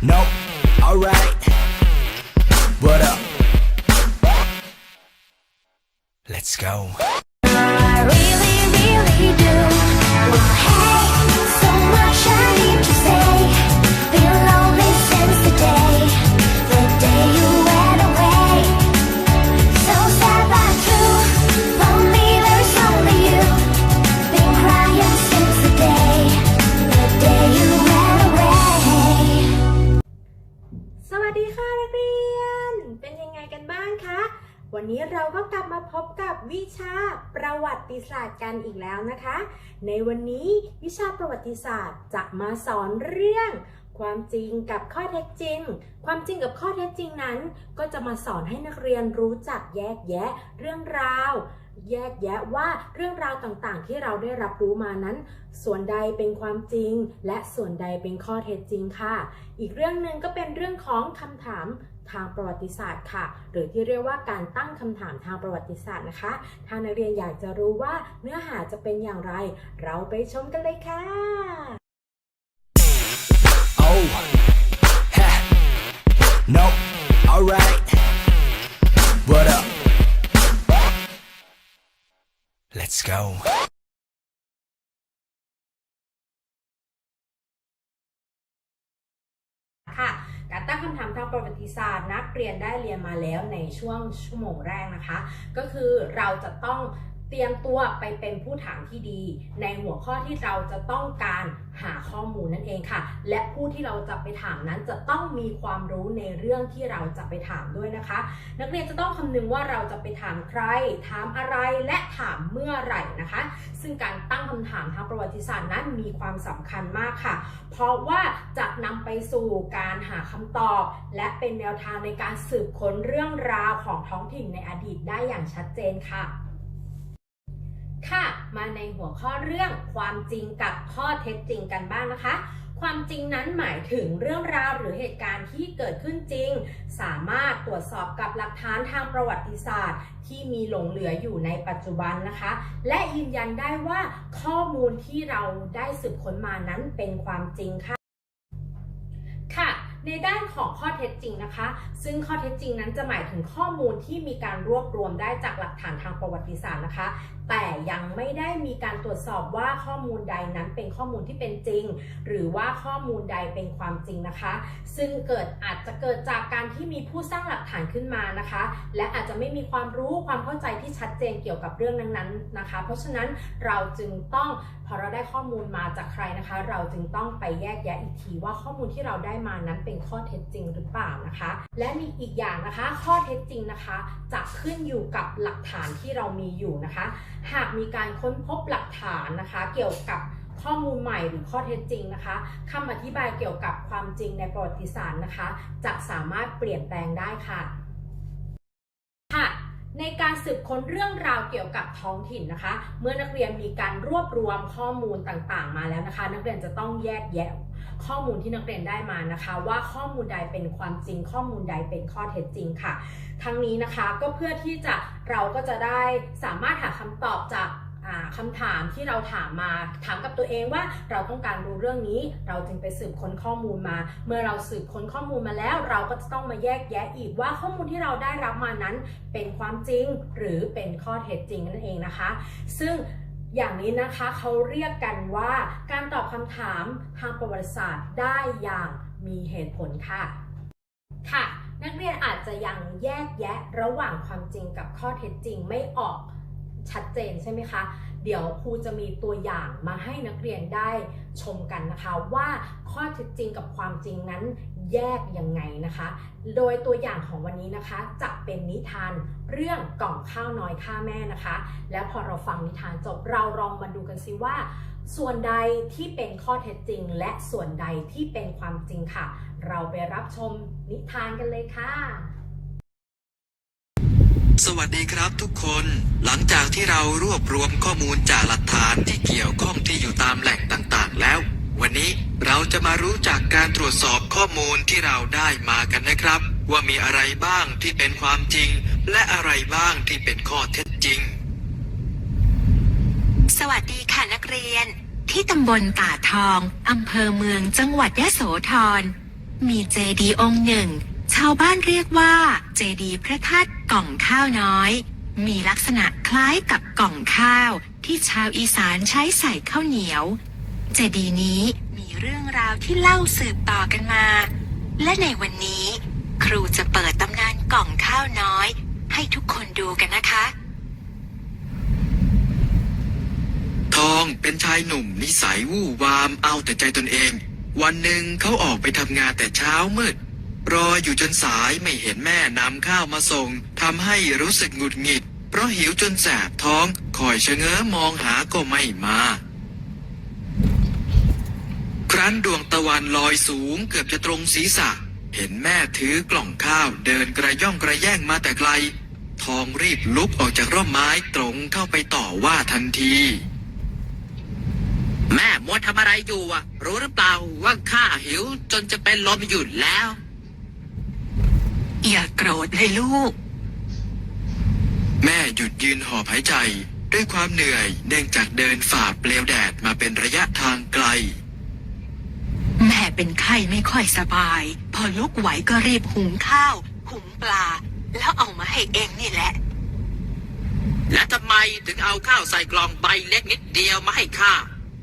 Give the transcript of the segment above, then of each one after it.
Nope. Alright. What up? Let's go. วันนี้เราก็กลับมาพบกับวิชาประวัติศาสตร์กันอีกแล้วนะคะ ในวันนี้วิชาประวัติศาสตร์จะมาสอนเรื่อง ความจริงกับข้อเท็จจริง ความจริงกับข้อเท็จจริงนั้น ก็จะมาสอนให้นักเรียนรู้จักแยกแยะเรื่องราว แยกแยะว่าเรื่องราวต่างๆ ที่เราได้รับรู้มานั้น ส่วนใดเป็นความจริง และส่วนใดเป็นข้อเท็จจริงค่ะ อีกเรื่องหนึ่งก็เป็นเรื่องของคำถาม ทางประวัติศาสตร์ค่ะ หรือที่เรียกว่าการตั้งคำถามทางประวัติศาสตร์นะคะ ถ้านักเรียนอยากจะรู้ว่าเนื้อหาจะเป็นอย่างไร เราไปชมกันเลยค่ะ Oh. Ha. Nope. Alright. What up? Let's go. คำถามทางประวัติศาสตร์ นักเรียนได้เรียนมาแล้วในช่วงชั่วโมงแรกนะคะ ก็คือเราจะต้อง เตรียมตัวไปเป็นผู้ถามที่ดี ในหัวข้อที่เราจะต้องการหาข้อมูลนั่นเองค่ะ และผู้ที่เราจะไปถามนั้นจะต้องมีความรู้ในเรื่องที่เราจะไปถามด้วยนะคะ นักเรียนจะต้องคำนึงว่าเราจะไปถามใคร ถามอะไรและถามเมื่อไหร่นะคะ ซึ่งการตั้งคำถามทางประวัติศาสตร์นั้นมีความสำคัญมากค่ะ เพราะว่าจะนำไปสู่การหาคำตอบ และเป็นแนวทางในการสืบค้นเรื่องราวของท้องถิ่นในอดีตได้อย่างชัดเจนค่ะ ค่ะ มาในหัวข้อเรื่องความจริงกับข้อเท็จจริงกันบ้างนะคะ ความจริงนั้นหมายถึงเรื่องราวหรือเหตุการณ์ที่เกิดขึ้นจริง สามารถตรวจสอบกับหลักฐานทางประวัติศาสตร์ ที่มีหลงเหลืออยู่ในปัจจุบันนะคะ และยืนยันได้ว่าข้อมูลที่เราได้สืบค้นมานั้นเป็นความจริงค่ะ ค่ะในด้านของข้อเท็จจริงนะคะ ซึ่งข้อเท็จจริงนั้นจะหมายถึงข้อมูลที่มีการรวบรวมได้จากหลักฐานทางประวัติศาสตร์นะคะ แต่ยังไม่ได้มีการตรวจสอบว่าข้อมูลใดนั้นเป็นข้อมูลที่เป็นจริง หรือว่าข้อมูลใดเป็นความจริงนะคะ ซึ่งเกิดอาจจะเกิดจากการที่มีผู้สร้างหลักฐานขึ้นมานะคะ และอาจจะไม่มีความรู้ความเข้าใจที่ชัดเจนเกี่ยวกับเรื่องนั้นๆนะคะ เพราะฉะนั้นเราจึงต้องพอเราได้ข้อมูลมาจากใครนะคะ เราจึงต้องไปแยกแยะอีกทีว่าข้อมูลที่เราได้มานั้นเป็นข้อเท็จจริงหรือเปล่านะคะ และมีอีกอย่างนะคะ ข้อเท็จจริงนะคะ จะขึ้นอยู่กับหลักฐานที่เรามีอยู่นะคะ หากมีการค้นพบหลักฐานนะคะ เกี่ยวกับข้อมูลใหม่หรือข้อเท็จจริงนะคะคำอธิบายเกี่ยวกับความจริงในประวัติศาสตร์นะคะ จะสามารถเปลี่ยนแปลงได้ค่ะค่ะในการสืบค้นเรื่องราวเกี่ยวกับท้องถิ่นนะคะ เมื่อนักเรียนมีการรวบรวมข้อมูลต่างๆ มาแล้วนะคะ นักเรียนจะต้องแยกแยะข้อมูลที่นักเรียนได้มานะคะ ว่าข้อมูลใดเป็นความจริง ข้อมูลใดเป็นข้อเท็จจริงค่ะ ทั้งนี้นะคะก็เพื่อที่จะ เราก็จะได้สามารถหาคำตอบจากอ่าคำถามที่เราถามมาถามกับตัวเองว่าเราต้องการรู้เรื่องนี้ เราจึงไปสืบค้นข้อมูลมา เมื่อเราสืบค้นข้อมูลมาแล้ว เราก็จะต้องมาแยกแยะอีกว่าข้อมูลที่เราได้รับมานั้น เป็นความจริงหรือเป็นข้อเท็จจริงนั่นเองนะคะ ซึ่งอย่างนี้นะคะเขาเรียกกันว่าการตอบคำถามทางประวัติศาสตร์ได้อย่างมีเหตุผลค่ะค่ะ นักเรียนอาจจะยังแยกแยะระหว่างความจริงกับข้อเท็จจริงไม่ออกชัดเจนใช่ไหมคะ เดี๋ยวครูจะมีตัวอย่างมาให้นักเรียนได้ชมกันนะคะ ว่าข้อเท็จจริงกับความจริงนั้นแยกยังไงนะคะ โดยตัวอย่างของวันนี้นะคะ จะเป็นนิทานเรื่องกล่องข้าวน้อยข้าแม่นะคะ แล้วพอเราฟังนิทานจบเราลองมาดูกันสิว่า ส่วนใดที่เป็นข้อเท็จจริง และส่วนใดที่เป็นความจริงค่ะ เราไปรับชมนิทานกันเลยค่ะ สวัสดีครับทุกคน หลังจากที่เรารวบรวมข้อมูลจากหลักฐานที่เกี่ยวข้องที่อยู่ตามแหล่งต่างๆ แล้ว วันนี้เราจะมารู้จักการตรวจสอบข้อมูลที่เราได้มากันนะครับ ว่ามีอะไรบ้างที่เป็นความจริง และอะไรบ้างที่เป็นข้อเท็จจริง สวัสดีค่ะนักเรียน ที่ตำบลตาทองอำเภอเมืองจังหวัดยะโสธร มีเจดีย์องค์หนึ่ง ชาวบ้านเรียกว่า เจดีย์พระธาตุกล่องข้าวน้อย มีลักษณะคล้ายกับกล่องข้าวที่ชาวอีสานใช้ใส่ข้าวเหนียว เจดีย์นี้มีเรื่องราวที่เล่าสืบต่อกันมา และในวันนี้ ครูจะเปิดตำนานกล่องข้าวน้อย ให้ทุกคนดูกันนะคะ ทอง เป็นชายหนุ่มนิสัยวู่วามเอาแต่ใจตนเอง วันหนึ่งเขาออกไปทำงานแต่เช้ามืด รออยู่จนสายไม่เห็นแม่นำข้าวมาส่งทำให้รู้สึกหงุดหงิด เพราะหิวจนแสบท้องคอยชะเง้อมองหาก็ไม่มา ครั้นดวงตะวันลอยสูงเกือบจะตรงศีรษะ เห็นแม่ถือกล่องข้าวเดินกระย่องกระแย่งมาแต่ไกล ทองรีบลุกออกจากร่มไม้ตรงเข้าไปต่อว่าทันที แม่มัวทำอะไรอยู่อะรู้หรือเปล่าว่าข้าหิวจนจะเป็นลมอยู่แล้ว อย่าโกรธเลยลูก แม่หยุดยืนหอบหายใจ ด้วยความเหนื่อยเนื่องจากเดินฝ่าเปลวแดดมาเป็นระยะทางไกล แม่เป็นไข้ไม่ค่อยสบาย พอลุกไหวก็รีบหุงข้าวหุงปลา แล้วเอามาให้เองนี่แหละ และทำไมถึงเอาข้าวใส่กล่องใบเล็กนิดเดียวมาให้ข้า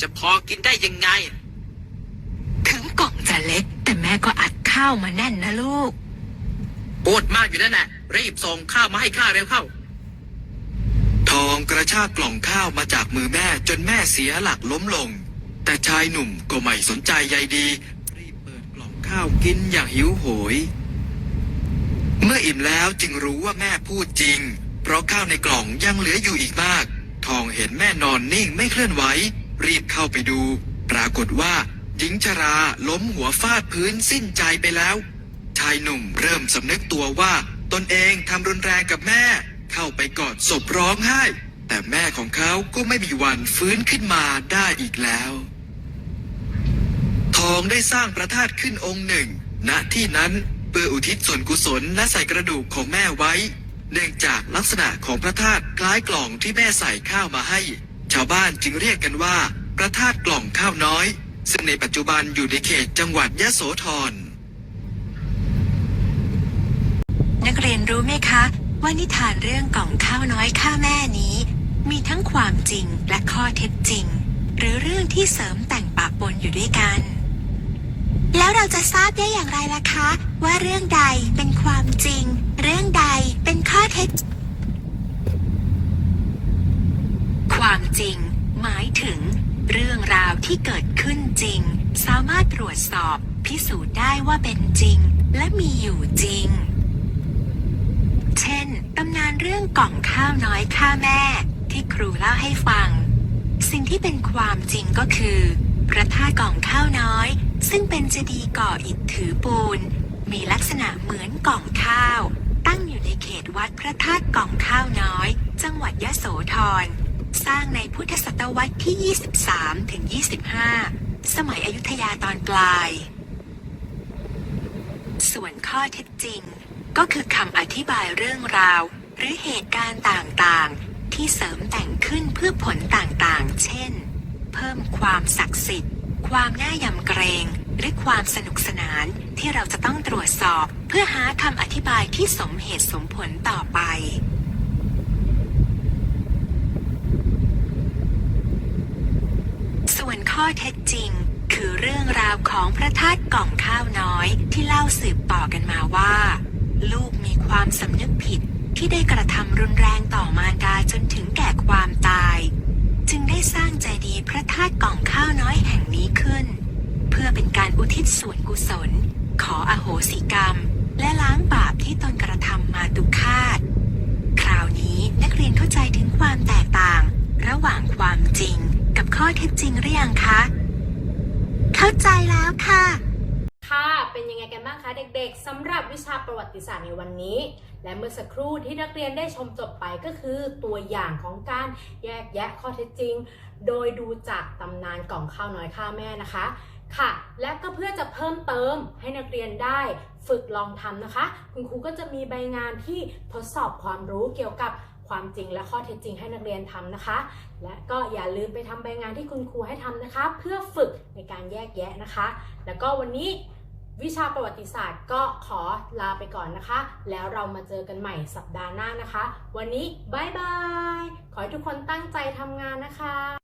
จะพอกินได้ยังไง ถึงกล่องจะเล็ก แต่แม่ก็อัดข้าวมาแน่นนะลูกปวดมากอยู่นั่นแหละรีบส่งข้าวมาให้ข้าเร็วเข้า ทองกระชากกล่องข้าวมาจากมือแม่จนแม่เสียหลักล้มลง แต่ชายหนุ่มก็ไม่สนใจใยดี รีบเปิดกล่องข้าวกินอย่างหิวโหย เมื่ออิ่มแล้วจึงรู้ว่าแม่พูดจริง เพราะข้าวในกล่องยังเหลืออยู่อีกมาก ทองเห็นแม่นอนนิ่งไม่เคลื่อนไหว รีบเข้าไปดู ปรากฏว่า หญิงชราล้มหัวฟาดพื้นสิ้นใจไปแล้ว ชายหนุ่มเริ่มสำนึกตัวว่า ตนเองทำรุนแรงกับแม่ เข้าไปกอดศพร้องไห้ แต่แม่ของเขาก็ไม่มีวันฟื้นขึ้นมาได้อีกแล้ว ทองได้สร้างพระธาตุขึ้นองค์หนึ่ง ณที่นั้นเพื่ออุทิศส่วนกุศลและใส่กระดูกของแม่ไว้ เนื่องจากลักษณะของพระธาตุคล้ายกล่องที่แม่ใส่ข้าวมาให้ ชาวบ้านจึงเรียกกันว่า พระธาตุกล่องข้าวน้อย ซึ่งในปัจจุบันอยู่ในเขตจังหวัดยะโสธร นักเรียนรู้ไหมคะ ว่านิทานเรื่องกล่องข้าวน้อยข้าแม่นี้ มีทั้งความจริงและข้อเท็จจริง หรือเรื่องที่เสริมแต่งปะปนอยู่ด้วยกัน แล้วเราจะทราบได้อย่างไรล่ะคะ ว่าเรื่องใดเป็นความจริง เรื่องใดเป็นข้อเท็จม จริง หมายถึง เรื่องราวที่เกิดขึ้นจริง สามารถตรวจสอบ พิสูจน์ได้ว่าเป็นจริง และมีอยู่จริง เช่นตำนานเรื่องกล่องข้าวน้อยข้าแม่ ที่ครูเล่าให้ฟัง สิ่งที่เป็นความจริงก็คือ พระธาตุกล่องข้าวน้อย ซึ่งเป็นเจดีย์ก่ออิฐถือปูน มีลักษณะเหมือนกล่องข้าว ตั้งอยู่ในเขตวัดพระธาตุกล่องข้าวน้อย จังหวัดยะโสธร สร้างในพุทธศตวรรษที่ 23 ถึง 25 สมัยอยุธยาตอนปลาย ส่วนข้อเท็จจริง ก็คือคำอธิบายเรื่องราว หรือเหตุการณ์ต่างๆ ที่เสริมแต่งขึ้นเพื่อผลต่างๆ เช่น เพิ่มความศักดิ์สิทธิ์ ความน่ายำเกรงหรือความสนุกสนานที่เราจะต้องตรวจสอบ เพื่อหาคำอธิบายที่สมเหตุสมผลต่อไป ส่วน ข้อเท็จจริง คือเรื่องราวของพระธาตุกล่องข้าวน้อยที่เล่าสืบต่อกันมาว่า ลูกมีความสำนึกผิดที่ได้กระทำรุนแรงต่อมารดาจนถึงแก่ความตาย จึงได้สร้างเจดีพระธาตุกล่องข้าวน้อยแห่งนี้ขึ้น เพื่อเป็นการอุทิศส่วนกุศล ขออโหสิกรรม และล้างบาปที่ตนกระทำมาตุคาตคราวนี้นักเรียนเข้าใจถึงความแตกต่าง ระหว่างความจริง ข้อเท็จจริงหรือยังคะ เข้าใจแล้วค่ะ ค่ะ เป็นยังไงกันบ้างคะเด็กๆสำหรับวิชาประวัติศาสตร์ในวันนี้ และเมื่อสักครู่ที่นักเรียนได้ชมจบไปก็คือตัวอย่างของการแยกแยะข้อเท็จจริง โดยดูจากตำนานกล่องข้าวน้อยข้าแม่นะคะค่ะ และก็เพื่อจะเพิ่มเติมให้นักเรียนได้ฝึกลองทำนะคะ คุณครูก็จะมีใบงานที่ทดสอบความรู้เกี่ยวกับ ความจริงและข้อเท็จจริงให้นักเรียนทำนะคะ และก็อย่าลืมไปทำใบงานที่คุณครูให้ทำนะคะ เพื่อฝึกในการแยกแยะนะคะ แล้วก็วันนี้วิชาประวัติศาสตร์ก็ขอลาไปก่อนนะคะ แล้วเรามาเจอกันใหม่สัปดาห์หน้านะคะ วันนี้บายบาย ขอให้ทุกคนตั้งใจทำงานนะคะ